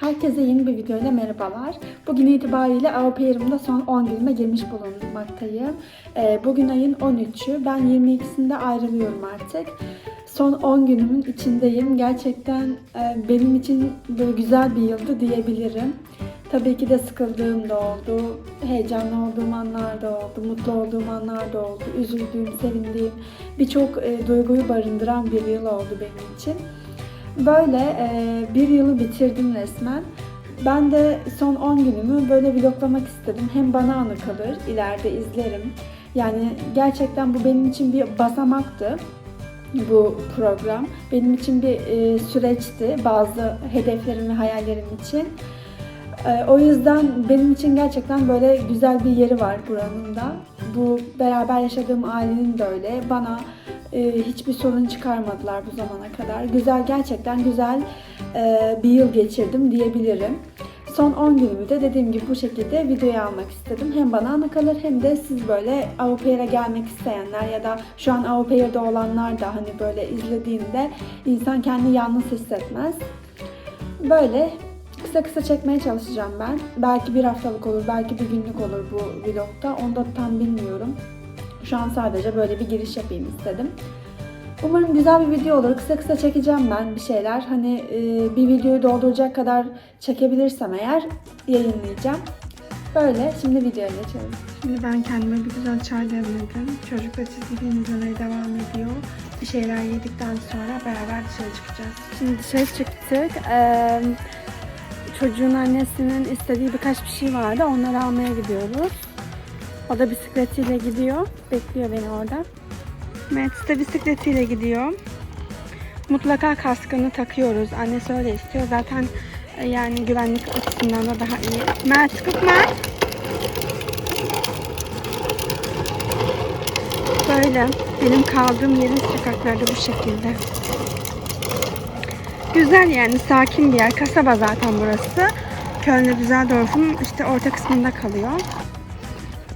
Herkese yeni bir videoyla merhabalar. Bugün itibariyle Avrupa yarımda son 10 günüme girmiş bulunmaktayım. Ee, Bugün ayın 13'ü. Ben 22'sinde ayrılıyorum artık. Son 10 günümün içindeyim. Gerçekten e, benim için böyle güzel bir yıldı diyebilirim. Tabii ki de sıkıldığım da oldu, heyecanlı olduğum anlar da oldu, mutlu olduğum anlar da oldu, üzüldüğüm, sevindiğim birçok e, duyguyu barındıran bir yıl oldu benim için. Böyle e, bir yılı bitirdim resmen. Ben de son 10 günümü böyle vloglamak istedim. Hem bana anı kalır, ileride izlerim. Yani gerçekten bu benim için bir basamaktı bu program. Benim için bir e, süreçti bazı hedeflerim ve hayallerim için. E, o yüzden benim için gerçekten böyle güzel bir yeri var buranın da. Bu beraber yaşadığım ailenin de öyle. Bana hiçbir sorun çıkarmadılar bu zamana kadar. Güzel, gerçekten güzel e, bir yıl geçirdim diyebilirim. Son 10 günümü de dediğim gibi bu şekilde videoya almak istedim. Hem bana anı kalır hem de siz böyle Avrupa'ya gelmek isteyenler ya da şu an Avrupa'da olanlar da hani böyle izlediğinde insan kendini yalnız hissetmez. Böyle kısa kısa çekmeye çalışacağım ben. Belki bir haftalık olur, belki bir günlük olur bu vlogda. Onu da tam bilmiyorum. Şu an sadece böyle bir giriş yapayım istedim. Umarım güzel bir video olur. Kısa kısa çekeceğim ben bir şeyler. Hani e, bir videoyu dolduracak kadar çekebilirsem eğer yayınlayacağım. Böyle. Şimdi videoya geçelim. Şimdi ben kendime bir güzel çay demledim. Çocuk da çizgi film izlemeye devam ediyor. Bir şeyler yedikten sonra beraber dışarı çıkacağız. Şimdi dışarı çıktık. Ee, çocuğun annesinin istediği birkaç bir şey vardı. Onları almaya gidiyoruz. O da bisikletiyle gidiyor. Bekliyor beni orada. Mets de bisikletiyle gidiyor. Mutlaka kaskını takıyoruz. Annesi öyle istiyor. Zaten e, yani güvenlik açısından da daha iyi. Mert, guck mal. Böyle. Benim kaldığım yerin sokakları da bu şekilde. Güzel yani sakin bir yer. Kasaba zaten burası. Köln Düsseldorf'un işte orta kısmında kalıyor.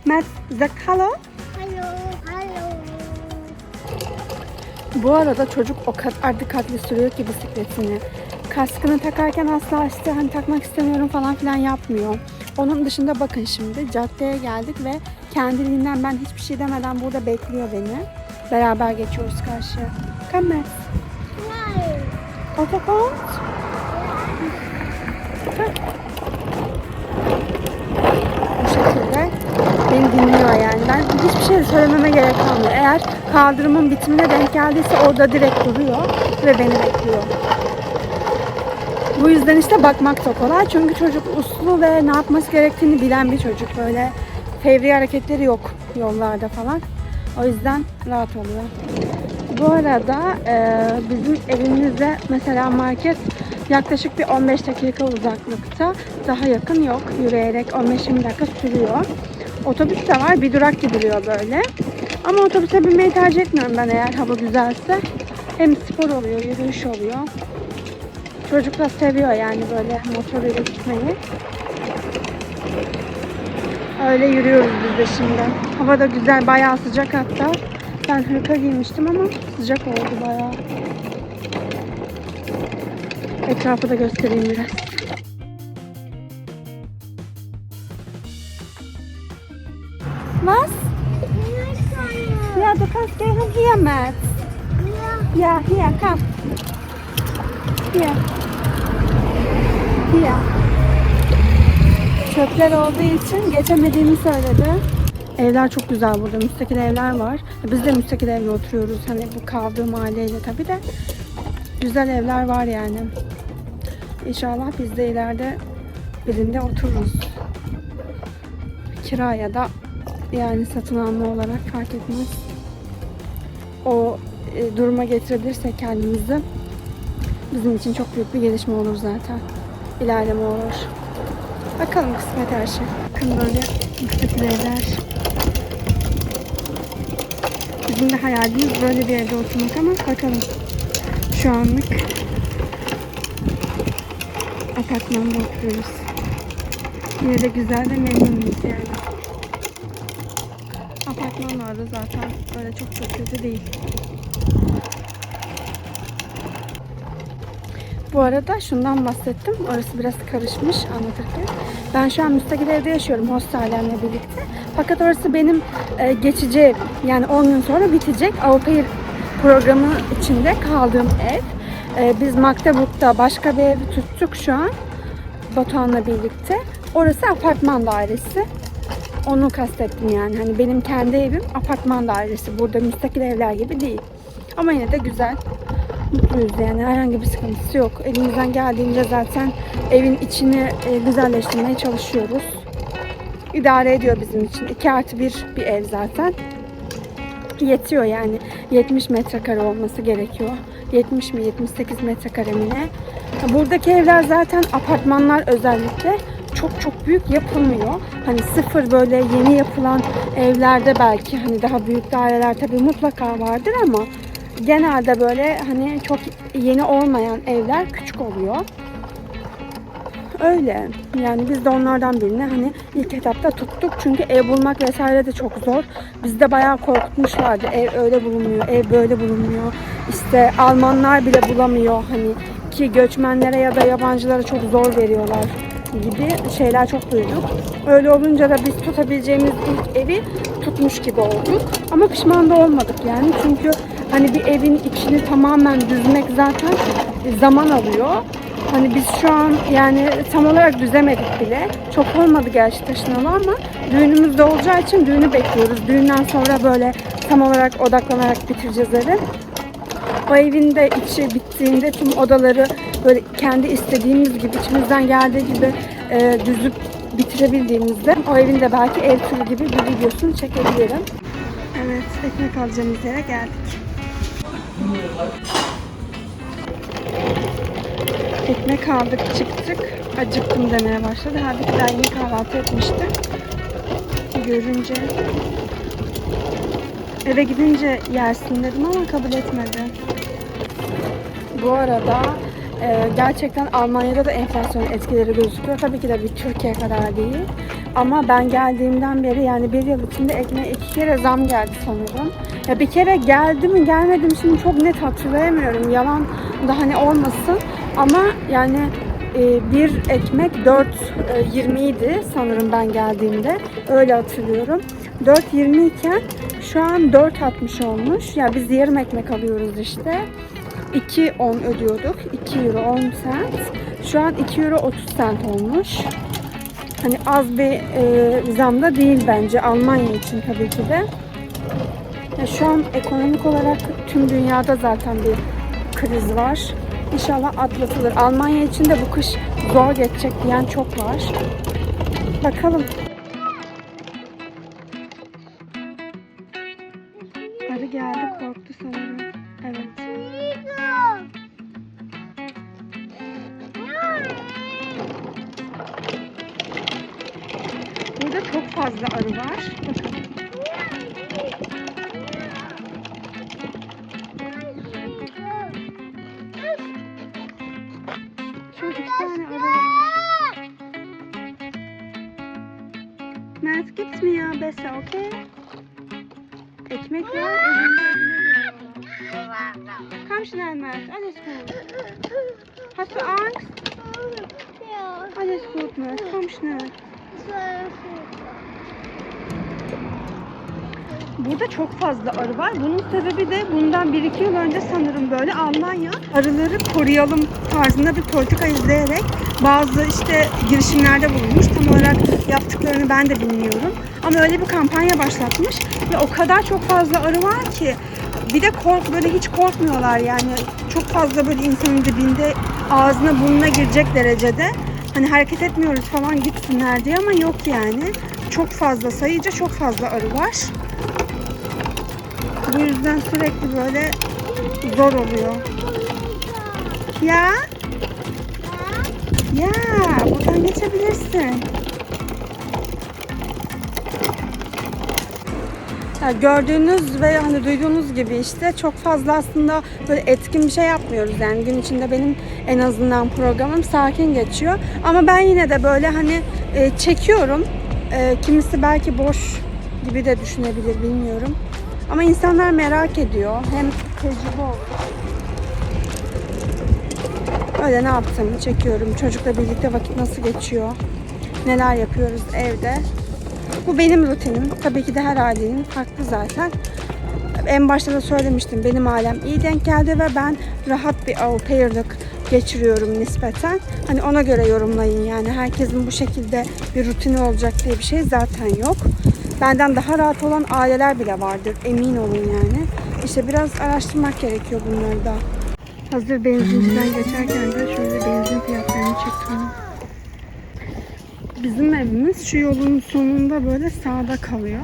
Mert, sag hallo. Hallo, hallo. Bu arada çocuk o kadar dikkatli sürüyor ki bisikletini. Kaskını takarken asla işte hani takmak istemiyorum falan filan yapmıyor. Onun dışında bakın şimdi caddeye geldik ve kendiliğinden ben hiçbir şey demeden burada bekliyor beni. Beraber geçiyoruz karşıya. Come Max. Nein. Otokont. Beni dinliyor yani. Ben hiçbir şey söylememe gerek kalmıyor. Eğer kaldırımın bitimine denk geldiyse orada direkt duruyor ve beni bekliyor. Bu yüzden işte bakmak da kolay. Çünkü çocuk uslu ve ne yapması gerektiğini bilen bir çocuk. Böyle fevri hareketleri yok yollarda falan. O yüzden rahat oluyor. Bu arada e, bizim evimizde mesela market yaklaşık bir 15 dakika uzaklıkta. Daha yakın yok. Yürüyerek 15-20 dakika sürüyor. Otobüs de var. Bir durak gidiliyor böyle. Ama otobüse binmeyi tercih etmiyorum ben eğer hava güzelse. Hem spor oluyor, yürüyüş oluyor. Çocuk da seviyor yani böyle motoruyla gitmeyi. Öyle yürüyoruz biz de şimdi. Hava da güzel, bayağı sıcak hatta. Ben hırka giymiştim ama sıcak oldu bayağı. Etrafı da göstereyim biraz. Ja, du kannst gehen hier, Max. Ja, hier, komm. Hier. Hier. Çöpler olduğu için geçemediğimi söyledi. Evler çok güzel burada. Müstakil evler var. Biz de müstakil evde oturuyoruz. Hani bu kaldığım aileyle tabii de. Güzel evler var yani. İnşallah biz de ileride birinde otururuz. Kira ya da yani satın alma olarak fark etmez. O e, duruma getirebilirsek kendimizi bizim için çok büyük bir gelişme olur zaten. İlerleme olur. Bakalım kısmet her şey. Bakın böyle müstakil evler. Bizim de hayalimiz böyle bir evde oturmak ama bakalım. Şu anlık apartmanda oturuyoruz. Yine de güzel ve memnunuz yani. Apartmanlarda zaten öyle çok çok kötü değil. Bu arada şundan bahsettim. Orası biraz karışmış anlatırken. Ben şu an müstakil evde yaşıyorum hostellerle birlikte. Fakat orası benim e, geçici. Yani 10 gün sonra bitecek. Avrupa programı içinde kaldığım ev. E, biz Magdeburg'da başka bir ev tuttuk şu an. Batuhan'la birlikte. Orası apartman dairesi. Onu kastettim yani. Hani benim kendi evim apartman dairesi. Burada müstakil evler gibi değil. Ama yine de güzel. Mutluyuz yani. Herhangi bir sıkıntısı yok. Elimizden geldiğince zaten evin içini e, güzelleştirmeye çalışıyoruz. İdare ediyor bizim için. 2 artı 1 bir ev zaten. Yetiyor yani. 70 metrekare olması gerekiyor. 70 mi 78 metrekare mi ne? Buradaki evler zaten apartmanlar özellikle çok çok büyük yapılmıyor. Hani sıfır böyle yeni yapılan evlerde belki hani daha büyük daireler tabii mutlaka vardır ama genelde böyle hani çok yeni olmayan evler küçük oluyor. Öyle. Yani biz de onlardan birini hani ilk etapta tuttuk. Çünkü ev bulmak vesaire de çok zor. Bizde bayağı korkutmuşlardı. Ev öyle bulunmuyor, ev böyle bulunmuyor. İşte Almanlar bile bulamıyor hani ki göçmenlere ya da yabancılara çok zor veriyorlar gibi şeyler çok duyduk. Öyle olunca da biz tutabileceğimiz ilk evi tutmuş gibi olduk. Ama pişman da olmadık yani. Çünkü hani bir evin içini tamamen düzmek zaten zaman alıyor. Hani biz şu an yani tam olarak düzemedik bile. Çok olmadı gerçi taşınalı ama düğünümüz de olacağı için düğünü bekliyoruz. Düğünden sonra böyle tam olarak odaklanarak bitireceğiz evi. O evin de içi bittiğinde tüm odaları böyle kendi istediğimiz gibi, içimizden geldiği gibi e, düzüp bitirebildiğimizde o evin de belki ev turu gibi bir videosunu çekebilirim. Evet, ekmek alacağımız yere geldik. Ekmek aldık, çıktık. Acıktım demeye başladı. Halbuki daha yeni kahvaltı etmişti. Görünce eve gidince yersin dedim ama kabul etmedi. Bu arada e, gerçekten Almanya'da da enflasyon etkileri gözüküyor. Tabii ki de bir Türkiye kadar değil. Ama ben geldiğimden beri yani bir yıl içinde ekmeğe iki kere zam geldi sanırım. Ya bir kere geldi mi gelmedi mi şimdi çok net hatırlayamıyorum. Yalan da hani olmasın. Ama yani e, bir ekmek 4.20 idi sanırım ben geldiğimde. Öyle hatırlıyorum. 4.20 iken şu an 4.60 olmuş. Ya biz yarım ekmek alıyoruz işte. 2.10 ödüyorduk. 2 euro 10 cent. Şu an 2 euro 30 cent olmuş. Hani az bir e, zam da değil bence Almanya için tabii ki de. Ya şu an ekonomik olarak tüm dünyada zaten bir kriz var. İnşallah atlatılır. Almanya için de bu kış zor geçecek diyen çok var. Bakalım. Arı geldi korktu sanırım. Evet. Fazla arı var. Bakın. Şurada iki tane arı var. Mert git mi ya Besa okey? Ekmek var elinde. Komm schnell Mert, alles gut. Hast du Angst? Alles gut Mert, komm schnell. Burada çok fazla arı var. Bunun sebebi de bundan 1-2 yıl önce sanırım böyle Almanya arıları koruyalım tarzında bir politika izleyerek bazı işte girişimlerde bulunmuş. Tam olarak yaptıklarını ben de bilmiyorum. Ama öyle bir kampanya başlatmış ve o kadar çok fazla arı var ki bir de kork böyle hiç korkmuyorlar yani çok fazla böyle insanın dibinde ağzına burnuna girecek derecede hani hareket etmiyoruz falan gitsinler diye ama yok yani çok fazla sayıca çok fazla arı var. Bu yüzden sürekli böyle zor oluyor. Ya? Ya, buradan geçebilirsin. Ya gördüğünüz ve hani duyduğunuz gibi işte çok fazla aslında böyle etkin bir şey yapmıyoruz yani gün içinde benim en azından programım sakin geçiyor ama ben yine de böyle hani e, çekiyorum E, kimisi belki boş gibi de düşünebilir bilmiyorum ama insanlar merak ediyor hem tecrübe oldu. Öyle ne yaptığımı çekiyorum. Çocukla birlikte vakit nasıl geçiyor. Neler yapıyoruz evde. Bu benim rutinim. Tabii ki de her ailenin farklı zaten. En başta da söylemiştim. Benim ailem iyi denk geldi ve ben rahat bir au pair'lık geçiriyorum nispeten. Hani ona göre yorumlayın yani. Herkesin bu şekilde bir rutini olacak diye bir şey zaten yok. Benden daha rahat olan aileler bile vardır. Emin olun yani. İşte biraz araştırmak gerekiyor bunları da. Hazır benzinciden geçerken de Bizim evimiz şu yolun sonunda böyle sağda kalıyor.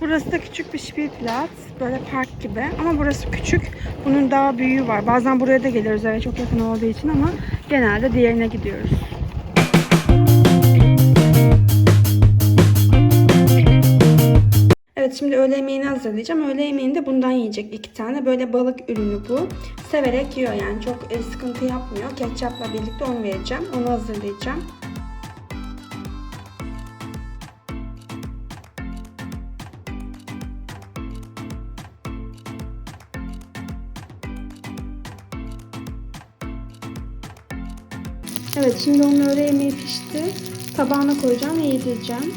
Burası da küçük bir Spielplatz. Böyle park gibi. Ama burası küçük. Bunun daha büyüğü var. Bazen buraya da geliyoruz eve çok yakın olduğu için ama genelde diğerine gidiyoruz. Evet şimdi öğle yemeğini hazırlayacağım. Öğle yemeğinde bundan yiyecek iki tane. Böyle balık ürünü bu. Severek yiyor yani çok e, sıkıntı yapmıyor. Ketçapla birlikte onu vereceğim. Onu hazırlayacağım. Evet şimdi öğle yemeği pişti. Tabağına koyacağım ve yedireceğim.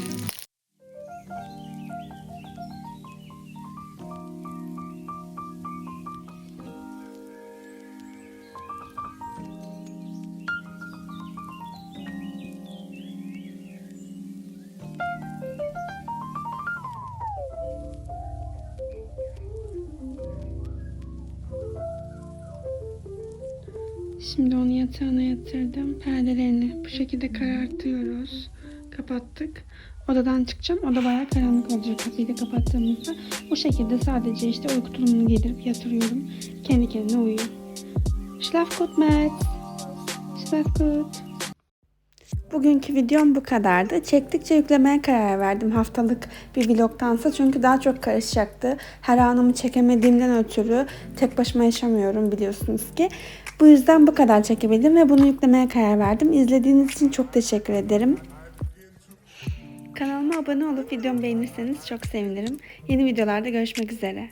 Şimdi onu yatağına yatırdım. Perdelerini bu şekilde karartıyoruz. Kapattık. Odadan çıkacağım. Oda bayağı karanlık olacak kapıyı da kapattığımızda. Bu şekilde sadece işte uyku tulumunu giydirip yatırıyorum. Kendi kendine uyuyor. Schlaf gut Matt. Schlaf gut. Bugünkü videom bu kadardı. Çektikçe yüklemeye karar verdim haftalık bir vlogtansa. Çünkü daha çok karışacaktı. Her anımı çekemediğimden ötürü tek başıma yaşamıyorum biliyorsunuz ki. Bu yüzden bu kadar çekebildim ve bunu yüklemeye karar verdim. İzlediğiniz için çok teşekkür ederim. Kanalıma abone olup videomu beğenirseniz çok sevinirim. Yeni videolarda görüşmek üzere.